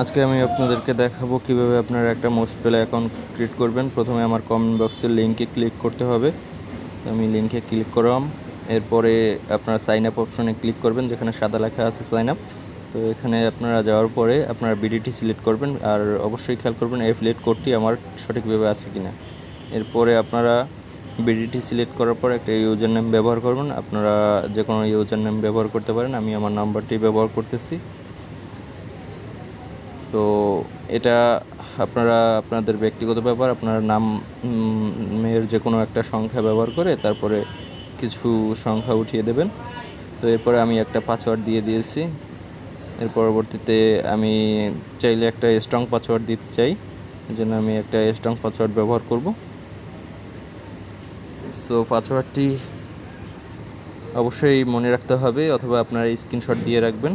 আজকে আমি আপনাদেরকে দেখাবো কীভাবে আপনারা একটা মোস্ট প্লে অ্যাকাউন্ট ক্রিয়েট করবেন। প্রথমে আমার কমেন্ট বক্সের লিঙ্কে ক্লিক করতে হবে। আমি লিঙ্কে ক্লিক করলাম। এরপরে আপনারা সাইন আপ অপশনে ক্লিক করবেন, যেখানে সাদা লেখা আছে সাইন আপ তো এখানে আপনারা যাওয়ার পরে আপনারা বিডিটি সিলেক্ট করবেন। আর অবশ্যই খেয়াল করবেন এফিলেট কোডটি আমার সঠিকভাবে আছে কি না এরপরে আপনারা বিডিটি সিলেক্ট করার পর একটা ইউজার নেম ব্যবহার করবেন। আপনারা যে কোনো ইউজার নেম ব্যবহার করতে পারেন। আমি আমার নাম্বারটি ব্যবহার করতেছি। তো এটা আপনারা, আপনাদের ব্যক্তিগত ব্যাপার, আপনার নাম মেয়ের যে কোনো একটা সংখ্যা ব্যবহার করে তারপরে কিছু সংখ্যা উঠিয়ে দেবেন। তো এরপরে আমি একটা পাসওয়ার্ড দিয়ে দিয়েছি। এর পরবর্তীতে আমি চাইলে একটা স্ট্রং পাসওয়ার্ড দিতে চাই। জন্য আমি একটা স্ট্রং পাসওয়ার্ড ব্যবহার করব। সো পাসওয়ার্ডটি অবশ্যই মনে রাখতে হবে অথবা আপনারা স্ক্রিনশট দিয়ে রাখবেন।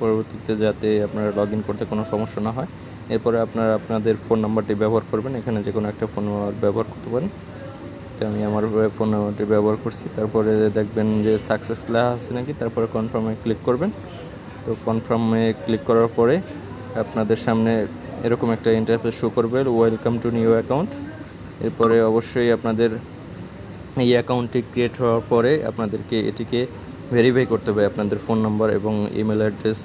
পরবর্তীতে যাতে আপনারা লগ ইন করতে কোনো সমস্যা না হয়। এরপরে আপনারা আপনাদের ফোন নাম্বারটি ব্যবহার করবেন। এখানে যে কোনো একটা ফোন নাম্বার ব্যবহার করতে পারেন। তো আমি আমার ফোন নাম্বারটি ব্যবহার করছি। তারপরে দেখবেন যে সাকসেস লেখা আছে নাকি? তারপরে কনফার্মে ক্লিক করবেন। তো কনফার্মে ক্লিক করার পরে আপনাদের সামনে এরকম একটা ইন্টারফেস শো করবে। ওয়েলকাম টু নিউ অ্যাকাউন্ট এরপরে অবশ্যই আপনাদের এই অ্যাকাউন্টটি ক্রিয়েট হওয়ার পরে আপনাদেরকে এটিকে ভেরিফাই করতে হবে আপনাদের ফোন নাম্বার এবং ইমেল অ্যাড্রেস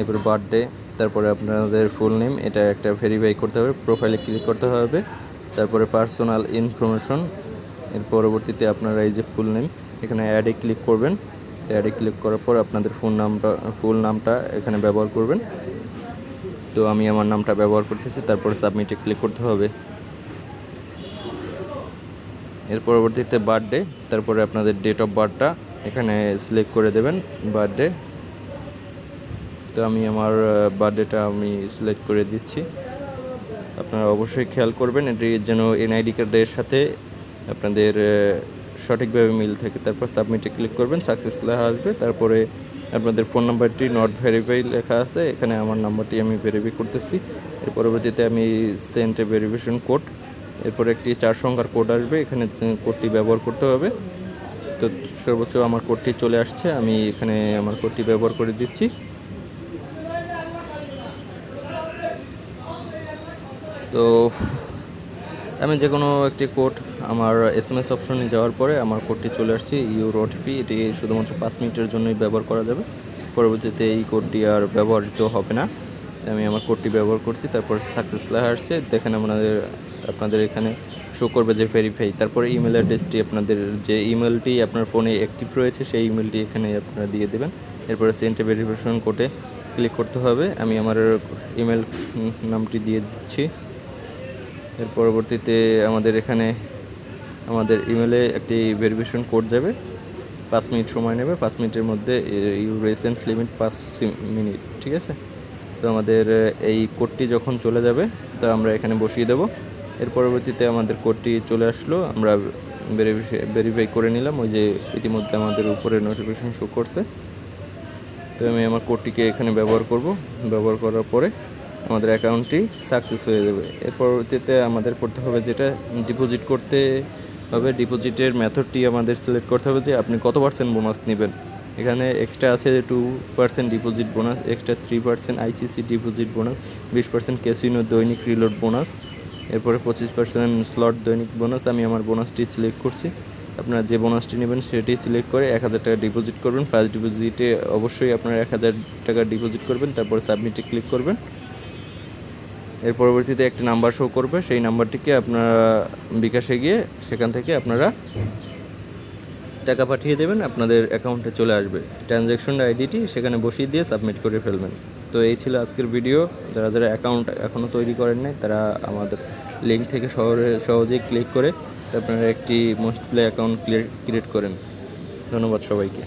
এরপর বার্থডে তারপরে আপনাদের ফুল নেম এটা একটা ভেরিফাই করতে হবে প্রোফাইলে ক্লিক করতে হবে, তারপরে পার্সোনাল ইনফরমেশন এর পরবর্তীতে আপনারা এই যে ফুল নেম এখানে অ্যাডে ক্লিক করবেন অ্যাডে ক্লিক করার পর আপনাদের ফোন নামটা ফুল নামটা এখানে ব্যবহার করবেন। তো আমি আমার নামটা ব্যবহার করতেছি, তারপরে সাবমিটে ক্লিক করতে হবে। এর পরবর্তীতে বার্থডে তারপরে আপনাদের ডেট অফ বার্থটা এখানে সিলেক্ট করে দেবেন বার্থডে তো আমি আমার বার্থডেটা আমি সিলেক্ট করে দিচ্ছি। আপনারা অবশ্যই খেয়াল করবেন, এটি যেন এনআইডি কার্ডের সাথে আপনাদের সঠিকভাবে মিল থাকে। তারপর সাবমিটে ক্লিক করবেন সাকসেস লেখা আসবে। তারপরে আপনাদের ফোন নাম্বারটি নট ভেরিফাই লেখা আছে। এখানে আমার নাম্বারটি আমি ভেরিফাই করতেছি। এর পরবর্তীতে আমি সেন্ট ভেরিফিকেশন কোড এরপর একটি চার সংখ্যার কোড আসবে। এখানে কোডটি ব্যবহার করতে হবে। তো সর্বোচ্চ আমার কোডটি চলে আসছে, আমি এখানে আমার কোডটি ব্যবহার করে দিচ্ছি। তো আমি যে কোনো একটি কোড আমার এস এম এস অপশনে যাওয়ার পরে আমার কোডটি চলে আসছে ইউর ওটিপি এটি শুধুমাত্র পাঁচ মিনিটের জন্যই ব্যবহার করা যাবে। পরবর্তীতে এই কোডটি আর ব্যবহৃত হবে না। আমি আমার কোডটি ব্যবহার করছি, তারপর সাকসেস লেখা আসছে, দেখেন আপনাদের আপনাদের এখানে শো করবে যে ভেরিফাই তারপরে ইমেল অ্যাড্রেসটি আপনাদের যে ইমেলটি আপনার ফোনে অ্যাক্টিভ রয়েছে, সেই ইমেলটি এখানে আপনারা দিয়ে দেবেন। এরপরে সেন্টে ভেরিফিকেশন কোডে ক্লিক করতে হবে। আমি আমার ইমেল নামটি দিয়ে দিচ্ছি। এর পরবর্তীতে আমাদের এখানে আমাদের ইমেলে একটি ভেরিফিকেশন কোড যাবে। পাঁচ মিনিট সময় নেবে। পাঁচ মিনিটের মধ্যে ইউ রিসেন্ট লিমিট পাঁচ মিনিট, ঠিক আছে? তো আমাদের এই কোডটি যখন চলে যাবে, তো আমরা এখানে বসিয়ে দেবো। এর পরবর্তীতে আমাদের কোডটি চলে আসলো। আমরা ভেরিফাই করে নিলাম, ওই যে ইতিমধ্যে আমাদের উপরে নোটিফিকেশন শো করছে। তো আমি আমার কোডটিকে এখানে ব্যবহার করব। ব্যবহার করার পরে আমাদের অ্যাকাউন্টটি সাকসেস হয়ে যাবে। এর পরবর্তীতে আমাদের করতে হবে যেটা ডিপোজিট করতে হবে। ডিপোজিটের মেথডটি আমাদের সিলেক্ট করতে হবে যে আপনি কত পার্সেন্ট বোনাস নেবেন। এখানে এক্সট্রা আছে two percent deposit bonus extra three percent ICC deposit bonus বিশ পার্সেন্ট ক্যাসিনো দৈনিক রিলোড বোনাস এরপরে পঁচিশ পার্সেন্ট স্লট দৈনিক বোনাস আমি আমার বোনাসটি সিলেক্ট করছি। আপনারা যে বোনাসটি নেবেন সেটি সিলেক্ট করে এক হাজার টাকা ডিপোজিট করবেন। ফার্স্ট ডিপোজিটে অবশ্যই আপনারা এক হাজার টাকা ডিপোজিট করবেন, তারপর সাবমিটে ক্লিক করবেন। এর পরবর্তীতে একটি নাম্বার শো করবে। সেই নাম্বারটিকে আপনারা বিকাশে গিয়ে সেখান থেকে আপনারা টাকা পাঠিয়ে দেবেন। আপনাদের অ্যাকাউন্টে চলে আসবে। ট্রানজ্যাকশন আইডিটি সেখানে বসিয়ে দিয়ে সাবমিট করে ফেলবেন। তো এই ছিল আজকের ভিডিও যারা যারা অ্যাকাউন্ট এখনও তৈরি করেন নাই, তারা আমাদের লিঙ্ক থেকে শহরে সহজেই ক্লিক করে আপনারা একটি মোস্ট প্লে অ্যাকাউন্ট ক্রিয়েট করেন। ধন্যবাদ সবাইকে।